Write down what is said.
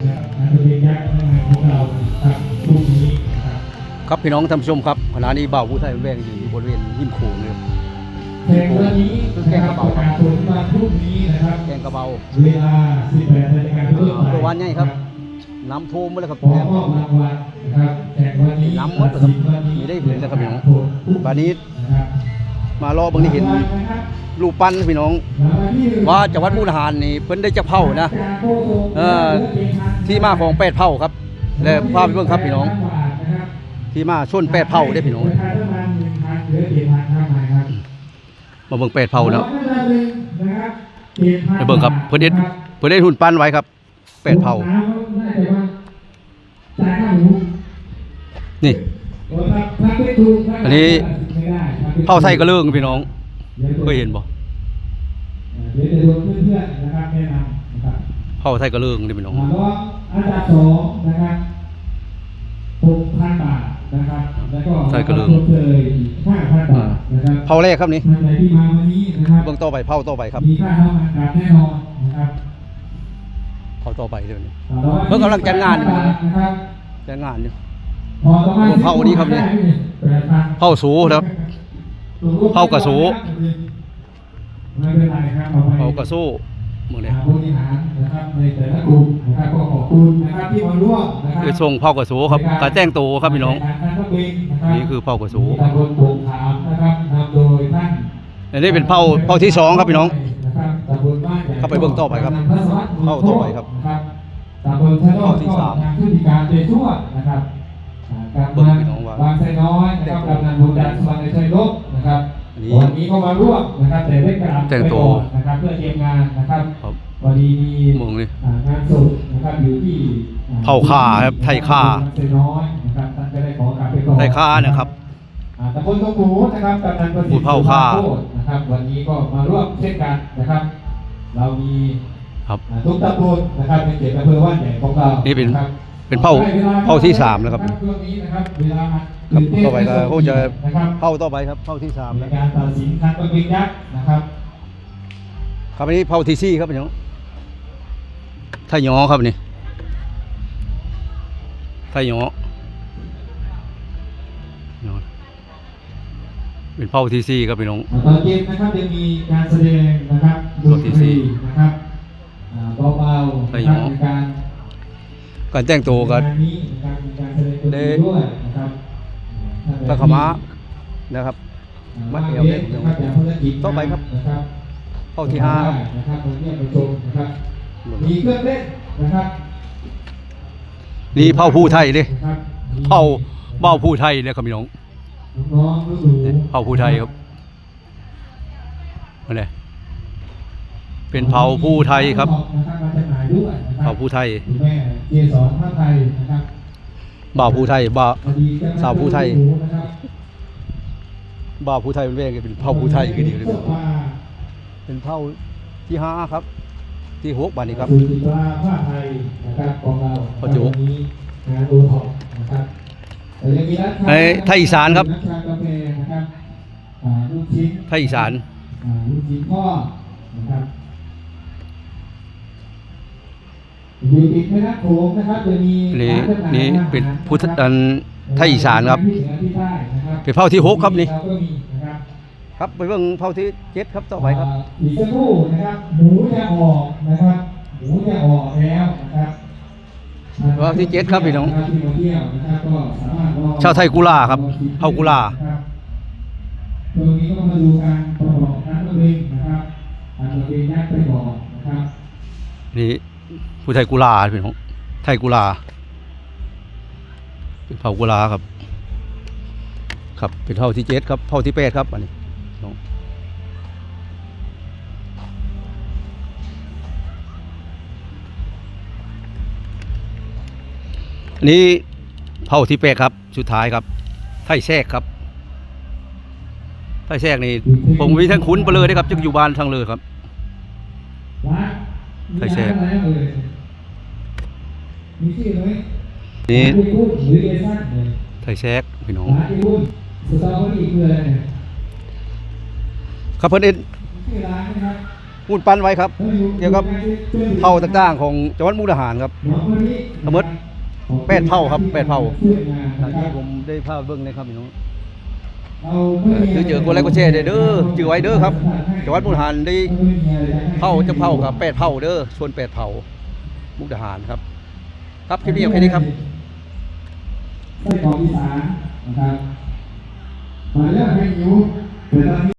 ครับพรุ่งนี้นะครับครับพี่น้องท่านผู้ชมครับขณะนี้บ่าวผู้ไทยแวงอยู่บริเวณหิมโขงเลยแข่งวันนี้นะครับประกาศผลวันพรุ่งนี้นะครับแกงกระเบาเวลา18นาฬิกาเป็นต้นไปตัววันใหญ่ครับน้ำท่วมมาแล้วครับขอมอบรางวัลนะครับแข่งวันนี้น้ำหมดเลยครับไม่ได้เห็นนะครับพี่น้องวันนี้นะครับมารอบางทีเห็นรูปปั้นพี่น้อง ว่าจังหวัดมุกดาหารนี่เพิ่นได้จะเผานะเอ่อ ที่มาของแปดเผ่าครับ และพาไปเบิ่งครับพี่น้อง ที่มาชนแปดเผ่าได้พี่น้องมาเบิ่งแปดเผ่าแล้วไปเบิ่งครับเพิ่นเด็ดเพิ่นได้หุ่นปั้นไว้ครับแปดเผ่านี่ อันนี้เผาไส้กระเลื่องพี่น้องเคยเห็นบ่เดี๋ยวจะรวมเพื่อนๆนะครับแนะนำนะครับเผาไส้กระเลื่องนี่พี่น้อง อันดับสองนะครับหกพันบาทนะครับ แล้วก็ใช่กระเลิงชดเชยอีกห้าพันบาทนะครับเผาแรกครับนี่ท่านใดที่มาวันนี้นะครับ เบิ่งต่อไปเผาต่อไปครับมีค่าเข้ามาการแน่นอนนะครับเผาต่อไปเดี๋ยวนี้สามร้อยเพิ่งกำลังจัดงานอยู่นะครับแต่งานอยู่ พอประมาณเผานี่ครับนี่แปดพัน เผาสูครับ เผากระสู ไม่เป็นไรครับเอาไปเผากระสู้ มือเนี่ยบริหารนะครับในแต่ละกลุ่มนะครับก็ขอบคุณนะครับที่มาร่วมนะครับคือส่งเผากระสูครับการแจ้งตัวครับพี่น้องใการทำเพลงนะครับนี่คือเผากระสูตำบลโป่งขามนะครับนำโดยท่านอันนี้เป็นเผาเผาที่สองครับพี่น้องนะครับตำบลบ้านใหญ่เข้าไปเบิ่งต่อไปครับกำนันทศวรรษเข้าต่อไปครับนะครับตำบลชะโนดเข้าที่สามก็ทางพฤติการโดยทั่วนะครับอ่ากำเบิ่งนันพี่น้องว่าบางไทรน้อยนะครับกำนันบุญดันสุวรรณชัยลบนะครับอันนี้ วันนี้ก็มาร่วมนะครับแต่ได้กราบแต่งตัวไปก่อนนะครับเพื่อเตรียมงานนะครับครับพอดีมีมองนี่อ่างานศพนะครับอยู่ที่อ่เผาข่าครับไทยข่าบางไทรน้อยนะครับท่านก็ได้ขอกราบไปก่อนไทยข่านะครับอ่าตำบลตงหมูนะครับกำนันประสิทหมู่ธิ์เผ่าข่าโคตรนะครับวันนี้ก็มาร่วมเช่นกันนะครับ เรามีครับอ่าทุกตำบลนะครับในเขตอำเภอว่านใหญ่ของเรานี่เป็นครับ เป็นเผ่าได้วลเผ่าที่สามแล้วครับช่วงนี้นะครับเวลาครับตื่นเต้นต่อไปก็คงจะนะครับเผาต่อไปครับเผาที่สามในแล้วการตัดสินคัดประเภทยักษ์นะครับครับอันนี้เผาที่สี่ครับพี่น้องไทยหยอครับนี่ไทยหยอหยอเป็นเผาที่สี่ครับพี่น้องตอนเย็นนะครับจะมีการแสดงนะครับดนตรีนะครับอ่าเบาๆนะครับในการ การแต่งตัวกันงานนี้นะครับมีการแสดงดนตรีด้วยนะครับพระขาวม้านะครับ มัดเอวเล่นนะครับอย่างภารกิจต่อไปครับนะครับเผาที่ห้าครับนะครับมาเยี่ยมมาชมนะครับมีเครื่องเล่นนะครับนี่เผาผู้ไทยเด้นะครับเผาเบ้าผู้ไทยเนี่ยครับพี่น้องน้องๆหนูๆเผาผู้ไทยครับอะไรเป็นเผาผู้ไทยครับ นะครับมาจำหน่ายด้วยนะครับเผาผู้ไทยคุณแม่เจสอนผ้าไทยนะครับบ่าวผู้ไทยบ่าว พอดีเจ้หน้สาวผู้ไทยหนูนะครับบ่าวผู้ไทยเป็นเวงเป็นเผาผู้ไทยคือเดียวเลยสื้อผ้าเป็นเผาที่ห้าครับ ที่หกบาทนี้ครับสูติปลาผ้าไทยนะครับของเราพอจุวันนี้งานโอท็อปนะครับแต่ยังมีร้านค้าในไทยอีสานครับร้านชากาแฟนะครับอ่าลูกชิ้น ไทยอีสาน อ่าลูกชิ้นพ่อนะครับอยู่ติดแม่น้ำโขงนะครับจะมี นี่ร้าจำหายนี่อาหารเป็นพุทธะครับอันไทยอีสานครับที่เหนือที่ใต้นะครับ เป็นเผ่าที่หกครับนี่เราก็มีนะครับครับไปเบิ่งเผาที่เจ็ดครับต่อไปครับาอีกสักครู่นะครับหมูจะออกนะครับหมูจะออกแล้วนะครับรอบที่เจ็ดครับพี่น้องที่มาเที่ยวนะครับก็สามารถลองชาวไทยกุลาครับเผ่ากุลาครับตรงนี้ก็มาดูการประกอบน้ำระเบงนะครับน้ำระเบงยักษ์ไปก่อนนะครับนี่ ผู้ไทยกุลาพี่น้องไทยกุลาเป็นเผากุลาครับ ครับเป็นเผาที่เจ็ดครับเผาที่แปดครับอันนี้น้องอันนี้เผาที่แปดครับ สุดท้ายครับ ไทยแทรกครับ ไทยแทรกนี่ผมมีทั้งคุ้นไปเลยนะครับจึงอยู่บ้านทางเลยครับ ไทยแชร์มีร้านอะไรเอ่ยมีชื่อไหมนี่ร้านอีกุ้นหรือเอซันเนี่ยไทยแทรกพี่น้องร้านอีกุ้นสตรอเบอรี่เกลือเนี่ยครับเพื่อนเอ็นชื่อร้านนะครับพูดปันไว้ครับ เกี่ยวกับเผ่าต่างๆ ของจังหวัดมุกดาหารครับทั้งหมดแปดเผ่าครับแปดเผ่าทางที่ผมได้ภาพเบิ้งนะครับพี่น้อง คือเจอกูไลค์กดแช่เด้อเจือไว้เด้อครับจังหวัดมุกดาหารได้เผาจะเผากับแปดเผาเด้อส่วนแปดเผามุกดาหารครับ ครับคลิปนี้เอาแค่นี้ครับไส้กรอกอีสานนะครับมาเรื่องเพลงอยู่เปิดตอน